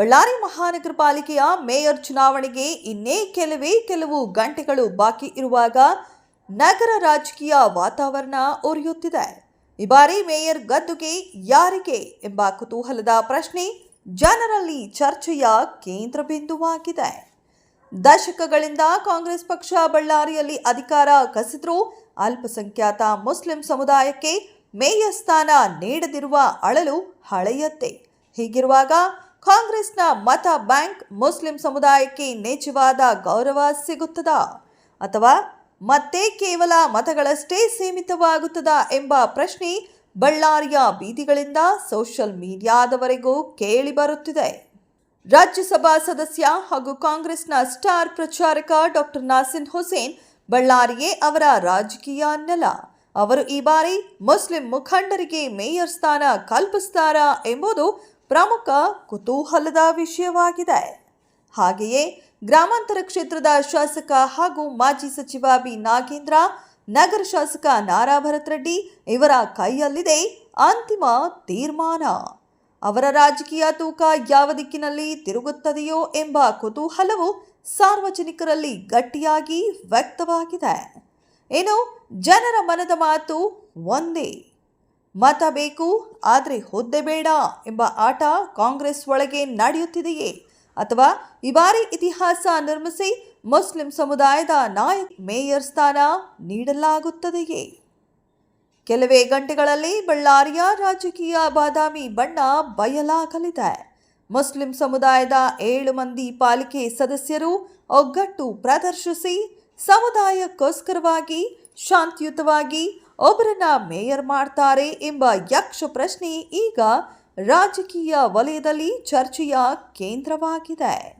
ಬಳ್ಳಾರಿ ಮಹಾನಗರ ಪಾಲಿಕೆಯ ಮೇಯರ್ ಚುನಾವಣೆಗೆ ಇನ್ನೇ ಕೆಲವೇ ಕೆಲವು ಗಂಟೆಗಳು ಬಾಕಿ ಇರುವಾಗ ನಗರ ರಾಜಕೀಯ ವಾತಾವರಣ ಉರಿಯುತ್ತಿದೆ. ಈ ಬಾರಿ ಮೇಯರ್ ಗದ್ದುಗೆ ಯಾರಿಗೆ ಎಂಬ ಕುತೂಹಲದ ಪ್ರಶ್ನೆ ಜನರಲ್ಲಿ ಚರ್ಚೆಯ ಕೇಂದ್ರ ಬಿಂದುವಾಗಿದೆ. ದಶಕಗಳಿಂದ ಕಾಂಗ್ರೆಸ್ ಪಕ್ಷ ಬಳ್ಳಾರಿಯಲ್ಲಿ ಅಧಿಕಾರ ಕಸಿದ್ರೂ ಅಲ್ಪಸಂಖ್ಯಾತ ಮುಸ್ಲಿಂ ಸಮುದಾಯಕ್ಕೆ ಮೇಯರ್ ಸ್ಥಾನ ನೀಡದಿರುವ ಅಳಲು ಹಳೆಯತ್ತೆ ಹೀಗಿರುವಾಗ ಕಾಂಗ್ರೆಸ್ನ ಮತ ಬ್ಯಾಂಕ್ ಮುಸ್ಲಿಂ ಸಮುದಾಯಕ್ಕೆ ನಿಜವಾದ ಗೌರವ ಸಿಗುತ್ತದಾ? ಅಥವಾ ಮತ್ತೆ ಕೇವಲ ಮತಗಳಷ್ಟೇ ಸೀಮಿತವಾಗುತ್ತದಾ ಎಂಬ ಪ್ರಶ್ನೆ ಬಳ್ಳಾರಿಯ ಬೀದಿಗಳಿಂದ ಸೋಷಿಯಲ್ ಮೀಡಿಯಾದವರೆಗೂ ಕೇಳಿಬರುತ್ತಿದೆ ರಾಜ್ಯಸಭಾ ಸದಸ್ಯ ಹಾಗೂ ಕಾಂಗ್ರೆಸ್ನ ಸ್ಟಾರ್ ಪ್ರಚಾರಕ ಡಾಕ್ಟರ್ ನಾಸಿನ್ ಹುಸೇನ್ ಬಳ್ಳಾರಿಯೇ ಅವರ ರಾಜಕೀಯ ನೆಲ. ಅವರು ಈ ಬಾರಿ ಮುಸ್ಲಿಂ ಮುಖಂಡರಿಗೆ ಮೇಯರ್ ಸ್ಥಾನ ಕಲ್ಪಿಸ್ತಾರಾ ಎಂಬುದು ಪ್ರಮುಖ ಕುತೂಹಲದ ವಿಷಯವಾಗಿದೆ. ಹಾಗೆಯೇ ಗ್ರಾಮಾಂತರ ಕ್ಷೇತ್ರದ ಶಾಸಕ ಹಾಗೂ ಮಾಜಿ ಸಚಿವ ಬಿ. ನಾಗೇಂದ್ರ, ನಗರ ಶಾಸಕ ನಾರಾ ಭರತ್ ರೆಡ್ಡಿ ಇವರ ಕೈಯಲ್ಲಿದೆ ಅಂತಿಮ ತೀರ್ಮಾನ. ಅವರ ರಾಜಕೀಯ ತೂಕ ಯಾವ ದಿಕ್ಕಿನಲ್ಲಿ ತಿರುಗುತ್ತದೆಯೋ ಎಂಬ ಕುತೂಹಲವು ಸಾರ್ವಜನಿಕರಲ್ಲಿ ಗಟ್ಟಿಯಾಗಿ ವ್ಯಕ್ತವಾಗಿದೆ. ಇನ್ನು ಜನರ ಮನದ ಮಾತು ಒಂದೇ. ಮತ ಬೇಕು, ಆದರೆ ಹುದ್ದೆ ಬೇಡ ಎಂಬ ಆಟ ಕಾಂಗ್ರೆಸ್ ಒಳಗೆ ನಡೆಯುತ್ತಿದೆಯೇ? ಅಥವಾ ಈ ಬಾರಿ ಇತಿಹಾಸ ನಿರ್ಮಿಸಿ ಮುಸ್ಲಿಂ ಸಮುದಾಯದ ನಾಯಕ್ ಮೇಯರ್ ಸ್ಥಾನ ನೀಡಲಾಗುತ್ತದೆಯೇ? ಕೆಲವೇ ಗಂಟೆಗಳಲ್ಲಿ ಬಳ್ಳಾರಿಯ ರಾಜಕೀಯ ಬಾದಾಮಿ ಬಣ್ಣ ಬಯಲಾಗಲಿದೆ. ಮುಸ್ಲಿಂ ಸಮುದಾಯದ ಏಳು ಮಂದಿ ಪಾಲಿಕೆ ಸದಸ್ಯರು ಒಗ್ಗಟ್ಟು ಪ್ರದರ್ಶಿಸಿ, ಸಮುದಾಯಕ್ಕೋಸ್ಕರವಾಗಿ, ಶಾಂತಿಯುತವಾಗಿ ಒಬ್ಬರನ್ನ ಮೇಯರ್ ಮಾಡ್ತಾರೆ ಎಂಬ ಯಕ್ಷ ಪ್ರಶ್ನೆ ಈಗ ರಾಜಕೀಯ ವಲಯದಲ್ಲಿ ಚರ್ಚೆಯ ಕೇಂದ್ರವಾಗಿದೆ.